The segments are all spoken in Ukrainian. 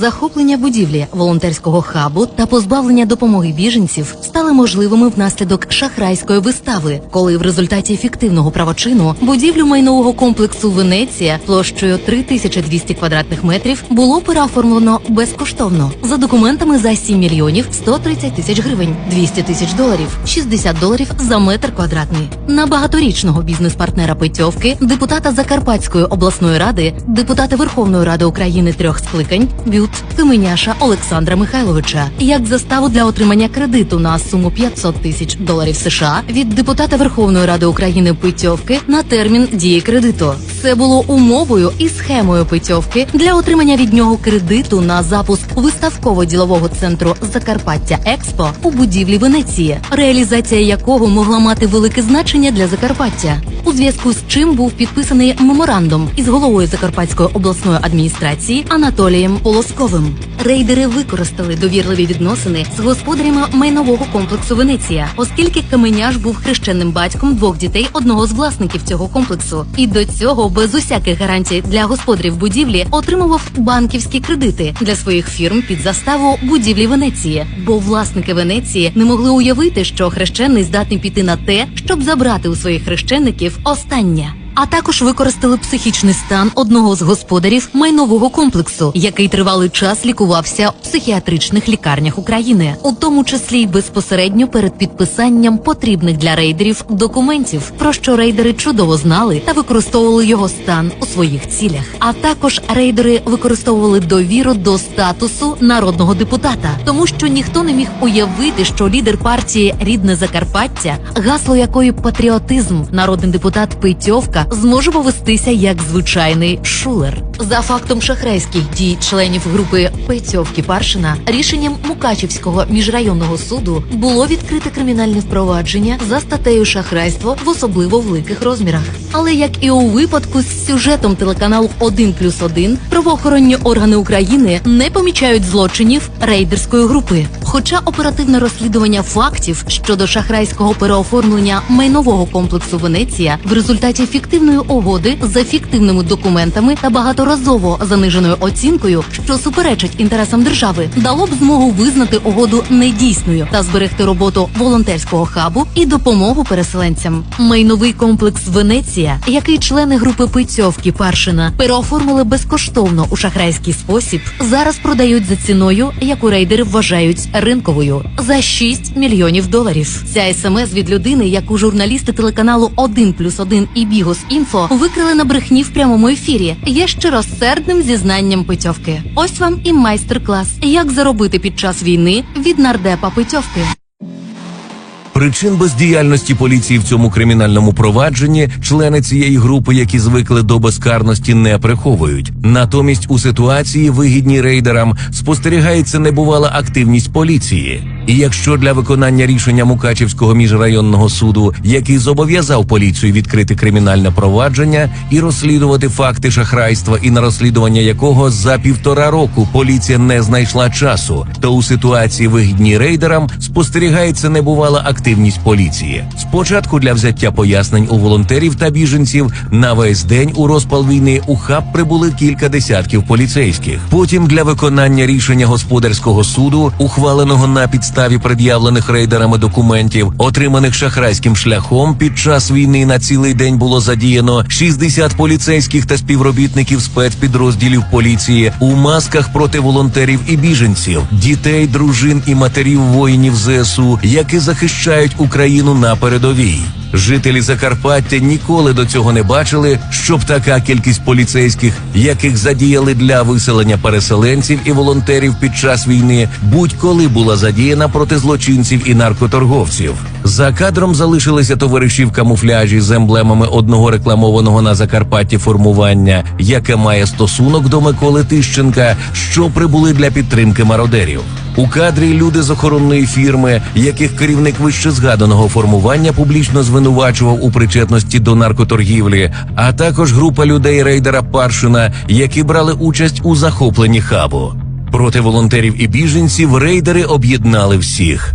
Захоплення будівлі волонтерського хабу та позбавлення допомоги біженців стали можливими внаслідок шахрайської вистави, коли в результаті фіктивного правочину будівлю майнового комплексу Венеція площею 3200 квадратних метрів було переоформлено безкоштовно за документами за 7 мільйонів 130 тисяч гривень, 200 тисяч доларів, 60 доларів за метр квадратний. На багаторічного бізнес-партнера Петьовки, депутата Закарпатської обласної ради, депутата Верховної Ради України трьох скликань Бют Каменяша Олександра Михайловича як заставу для отримання кредиту на суму 500 тисяч доларів США від депутата Верховної Ради України Петьовки на термін дії кредиту. Це було умовою і схемою Петьовки для отримання від нього кредиту на запуск виставково-ділового центру Закарпаття Експо у будівлі Венеції, реалізація якого могла мати велике значення для Закарпаття. У зв'язку з чим був підписаний меморандум із головою Закарпатської обласної адміністрації Анатолієм Полосковим. Рейдери використали довірливі відносини з господарями майнового комплексу Венеція, оскільки Каменяш був хрещенним батьком двох дітей одного з власників цього комплексу, і до цього без усяких гарантій для господарів будівлі отримував банківські кредити для своїх фірм під заставу будівлі Венеції. Бо власники Венеції не могли уявити, що хрещений здатний піти на те, щоб забрати у своїх хрещеників останнє. А також використали психічний стан одного з господарів майнового комплексу, який тривалий час лікувався в психіатричних лікарнях України, у тому числі й безпосередньо перед підписанням потрібних для рейдерів документів, про що рейдери чудово знали та використовували його стан у своїх цілях. А також рейдери використовували довіру до статусу народного депутата, тому що ніхто не міг уявити, що лідер партії Рідне Закарпаття, гасло якої патріотизм, народний депутат Петьовка зможе повестися як звичайний шулер. За фактом шахрайських дій членів групи Петьовки Паршина рішенням Мукачівського міжрайонного суду було відкрите кримінальне впровадження за статтею шахрайство в особливо великих розмірах. Але як і у випадку з сюжетом телеканалу 1 плюс 1, правоохоронні органи України не помічають злочинів рейдерської групи. Хоча оперативне розслідування фактів щодо шахрайського переоформлення майнового комплексу Венеція в результаті фіктивної угоди за фіктивними документами та багаторазово заниженою оцінкою, що суперечить інтересам держави, дало б змогу визнати угоду недійсною та зберегти роботу волонтерського хабу і допомогу переселенцям. Майновий комплекс Венеція, який члени групи Пицьовки Паршина переоформили безкоштовно у шахрайський спосіб, зараз продають за ціною, яку рейдери вважають ринковою за 6 мільйонів доларів. Ця смс від людини, яку журналісти телеканалу 1 плюс 1 і Бігос Інфо викрили на брехні в прямому ефірі. Є щиросердним зізнанням питьовки. Ось вам і майстер-клас, як заробити під час війни від нардепа Петьовки. Причин бездіяльності поліції в цьому кримінальному провадженні члени цієї групи, які звикли до безкарності, не приховують. Натомість у ситуації, вигідній рейдерам, спостерігається небувала активність поліції. І якщо для виконання рішення Мукачівського міжрайонного суду, який зобов'язав поліцію відкрити кримінальне провадження і розслідувати факти шахрайства, і на розслідування якого за півтора року поліція не знайшла часу, то у ситуації вигідній рейдерам спостерігається небувала активність поліції. Спочатку для взяття пояснень у волонтерів та біженців на весь день у розпал війни у хаб прибули кілька десятків поліцейських. Потім для виконання рішення господарського суду, ухваленого на підставі пред'явлених рейдерами документів, отриманих шахрайським шляхом, під час війни на цілий день було задіяно 60 поліцейських та співробітників спецпідрозділів поліції у масках проти волонтерів і біженців, дітей, дружин і матерів воїнів ЗСУ, які захищають Україну на передовій. Жителі Закарпаття ніколи до цього не бачили, щоб така кількість поліцейських, яких задіяли для виселення переселенців і волонтерів під час війни, будь-коли була задіяна проти злочинців і наркоторговців. За кадром залишилися товариші в камуфляжі з емблемами одного рекламованого на Закарпатті формування, яке має стосунок до Миколи Тищенка, що прибули для підтримки мародерів. У кадрі люди з охоронної фірми, яких керівник вище згаданого формування публічно звинувачував у причетності до наркоторгівлі, а також група людей рейдера Паршина, які брали участь у захопленні хабу. Проти волонтерів і біженців рейдери об'єднали всіх.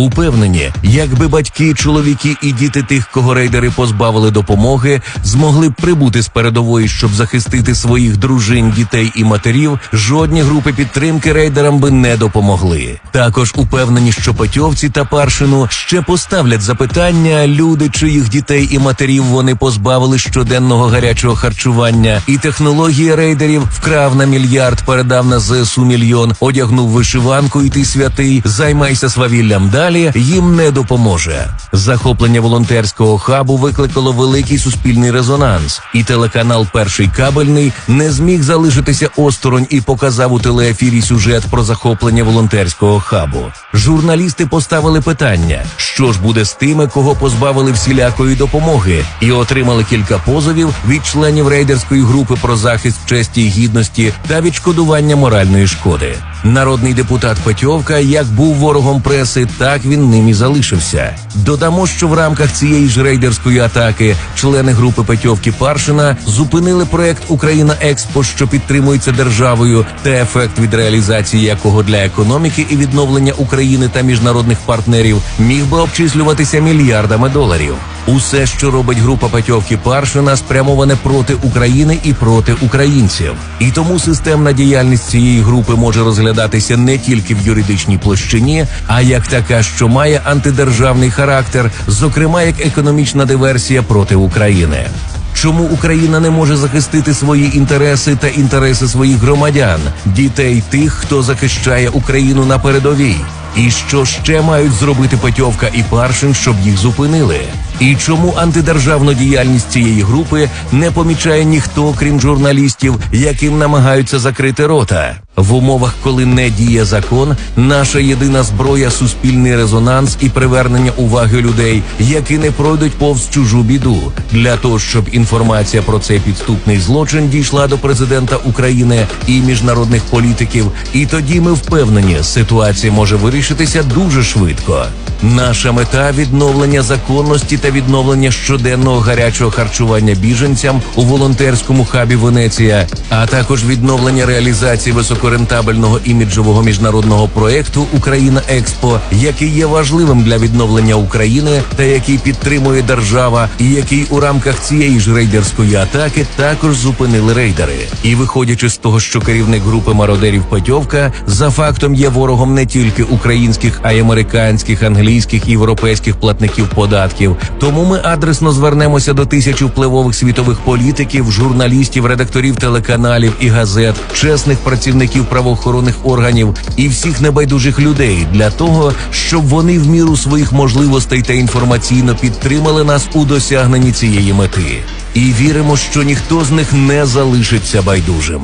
Упевнені, якби батьки, чоловіки і діти тих, кого рейдери позбавили допомоги, змогли б прибути з передової, щоб захистити своїх дружин, дітей і матерів, жодні групи підтримки рейдерам би не допомогли. Також упевнені, що Петьовці та Паршину ще поставлять запитання, люди, чиїх дітей і матерів вони позбавили щоденного гарячого харчування, і технологія рейдерів вкрав на мільярд, передав на ЗСУ мільйон, одягнув вишиванку, і ти святий, займайся свавіллям далі, їм не допоможе. Захоплення волонтерського хабу викликало великий суспільний резонанс, і телеканал Перший кабельний не зміг залишитися осторонь і показав у телеефірі сюжет про захоплення волонтерського хабу. Журналісти поставили питання, що ж буде з тими, кого позбавили всілякої допомоги, і отримали кілька позовів від членів рейдерської групи про захист честі і гідності та відшкодування моральної шкоди. Народний депутат Петьовка як був ворогом преси, так він ним і залишився. Додамо, що в рамках цієї ж рейдерської атаки члени групи Петьовки Паршина зупинили проект Україна Експо, що підтримується державою, та ефект від реалізації якого для економіки і відновлення України та міжнародних партнерів міг би обчислюватися мільярдами доларів. Усе, що робить група Петьовки Паршина, спрямоване проти України і проти українців. І тому системна діяльність цієї групи може розглядатися не тільки в юридичній площині, а як така, що має антидержавний характер, зокрема як економічна диверсія проти України. Чому Україна не може захистити свої інтереси та інтереси своїх громадян, дітей тих, хто захищає Україну на передовій? І що ще мають зробити Петьовка і Паршин, щоб їх зупинили? І чому антидержавну діяльність цієї групи не помічає ніхто, крім журналістів, яким намагаються закрити рота? В умовах, коли не діє закон, наша єдина зброя суспільний резонанс і привернення уваги людей, які не пройдуть повз чужу біду, для того, щоб інформація про цей підступний злочин дійшла до президента України і міжнародних політиків. І тоді ми впевнені, ситуація може вирішитися дуже швидко. Наша мета відновлення законності та відновлення щоденного гарячого харчування біженцям у волонтерському хабі Венеція, а також відновлення реалізації високорентабельного іміджового міжнародного проекту Україна Експо, який є важливим для відновлення України та який підтримує держава, і який у рамках цієї ж рейдерської атаки також зупинили рейдери. І виходячи з того, що керівник групи мародерів Петьовка за фактом є ворогом не тільки українських, а й американських, англійських європейських платників податків. Тому ми адресно звернемося до тисяч впливових світових політиків, журналістів, редакторів телеканалів і газет, чесних працівників правоохоронних органів і всіх небайдужих людей для того, щоб вони в міру своїх можливостей та інформаційно підтримали нас у досягненні цієї мети. І віримо, що ніхто з них не залишиться байдужим.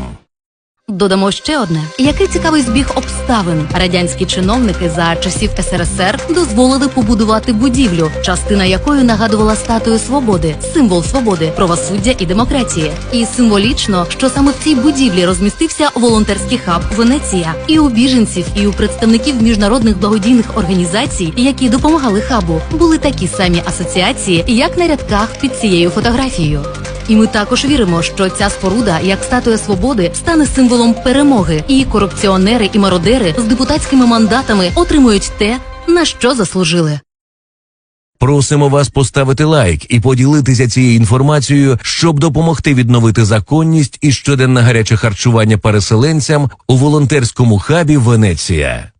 Додамо ще одне: який цікавий збіг обставин. Радянські чиновники за часів СРСР дозволили побудувати будівлю, частина якої нагадувала статую свободи, символ свободи, правосуддя і демократії. І символічно, що саме в цій будівлі розмістився волонтерський хаб Венеція, і у біженців, і у представників міжнародних благодійних організацій, які допомагали хабу, були такі самі асоціації, як на рядках під цією фотографією. І ми також віримо, що ця споруда, як статуя свободи, стане символом перемоги, і корупціонери і мародери з депутатськими мандатами отримують те, на що заслужили. Просимо вас поставити лайк і поділитися цією інформацією, щоб допомогти відновити законність і щоденне гаряче харчування переселенцям у волонтерському хабі Венеція.